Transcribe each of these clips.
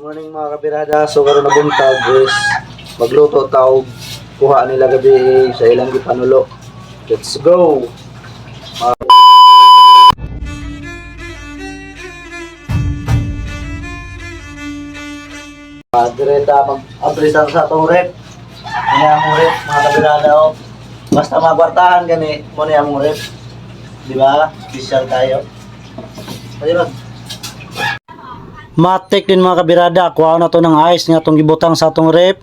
Morning mga kabirada, so karon na buntag is magluto taog kuha nila gabi sa ilang gipanulo. Let's go. Uh, direta mag-abrisan sa atong rep. Ano yung rep, mga kabirada o. Basta magwartahan gani, mo niya mong rep. Di ba? Special tayo. Ayun Matik din mga kabirada, kuha na to ng ice nga atong gibutang sa atong rep.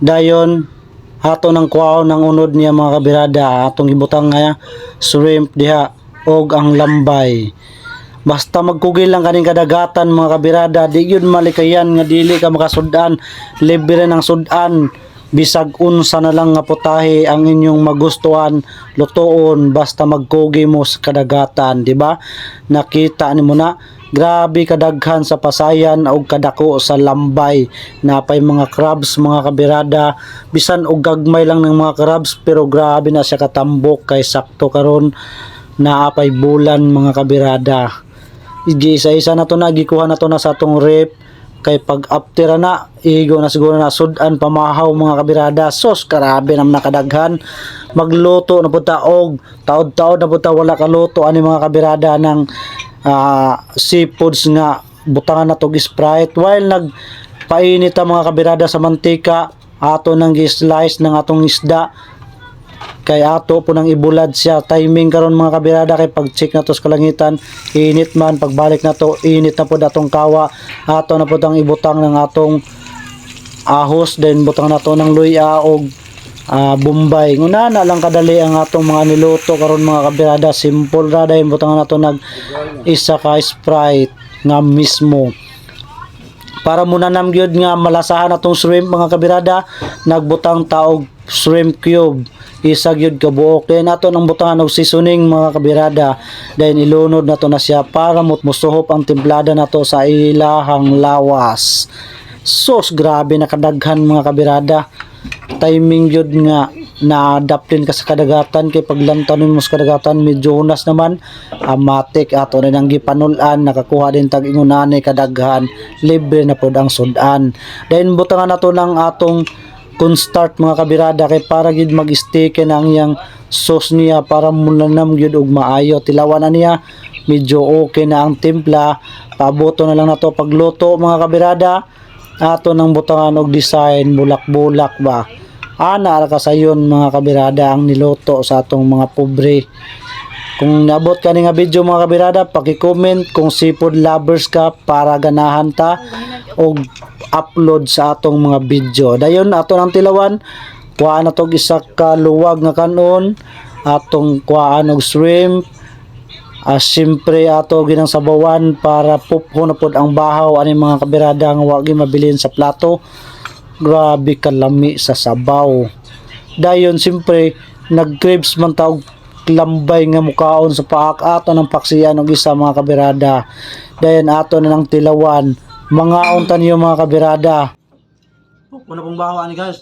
Dayon ato ng kuha ng unod niya mga kabirada, atong gibutang nga shrimp diha og ang lambay. Basta magkugil lang kaning kadagatan mga kabirada, di yun malikayan nga dili ka makasudan, libre ng sudan. Bisag unsa na lang nga putahe ang inyong magustuhan, lutoon basta magkugi mo sa kadagatan, di ba? Nakita ni mo na, grabe kadaghan sa pasayan o kadako sa lambay. Napay mga crabs mga kabirada. Bisan og gagmay lang ng mga crabs pero grabe na siya katambok kay sakto karon. Naapay bulan mga kabirada. Isa-isa na to na gikuha na to na sa atong rep. Kay pag after na igo na siguro na sudan pamahaw mga kabirada. Sos karabi nam nakadaghan magluto na punta og taod-taod na punta wala kaluto ani mga kabirada ng ah, seafoods nga butangan na tog sprite. While nag painit ang mga kabirada sa mantika ato nang gi-slice ng atong isda. Kay ato po nang ibulad siya. Timing karon mga kabirada kay pag check na to sa kalangitan init man. Pagbalik na to init na po datong kawa. Ato na po tang ibutang ng atong ahos. Then butang na to ng luya og ah, bombay. Nguna na lang kadali ang atong mga niluto karon mga kabirada. Simple ra dahil butang na to nag isa ka sprite nga mismo. Para muna nam gyud nga malasahan atong shrimp mga kabirada nagbutang taog shrimp cube. Isa gyud ka buok. Then ato nang butangan og seasoning mga kabirada. Then ilunod nato na siya para musuhop ang timplada nato sa ilahang lawas. Sos grabe na kadaghan mga kabirada timing yun nga na-adapt din ka sa kadagatan kay paglantanon mo sa kadagatan medyo hunas naman. Amatik ato na nang gipanulan nakakuha din tag ingunani kadaghan libre na pod ang sudan. Then butangan nato ng atong start mga kabirada kay para gid mag-stick na ang iyang sauce niya para mulanam gyud og maayo. Tilawan na niya medyo okay na ang timpla. Pabuto na lang nato pagluto mga kabirada ato nang butangan og design bulak-bulak ba? Ana ra kasayon mga kabirada ang niluto sa atong mga pobre. Kung naabot ka nga video mga kabirada paki-comment kung seafood lovers ka para ganahan ta og upload sa atong mga video. Dayon ato nang tilawan kuha na tog isa ka luwag nga kanon atong kuhaan og shrimp Ah, siyempre ato ginang sabawan para pupho ang bahaw ani mga kabirada nga wagi mabilin sa plato. Grabe kalami sa sabaw. Dayon siyempre nag-crepes man taog lambay nga mukaon sa paak ato ng paksiyan og isa mga kabirada. Dayon ato na ng tilawan. Mga untan niyo mga kabirada. Una pong bahaw ani guys.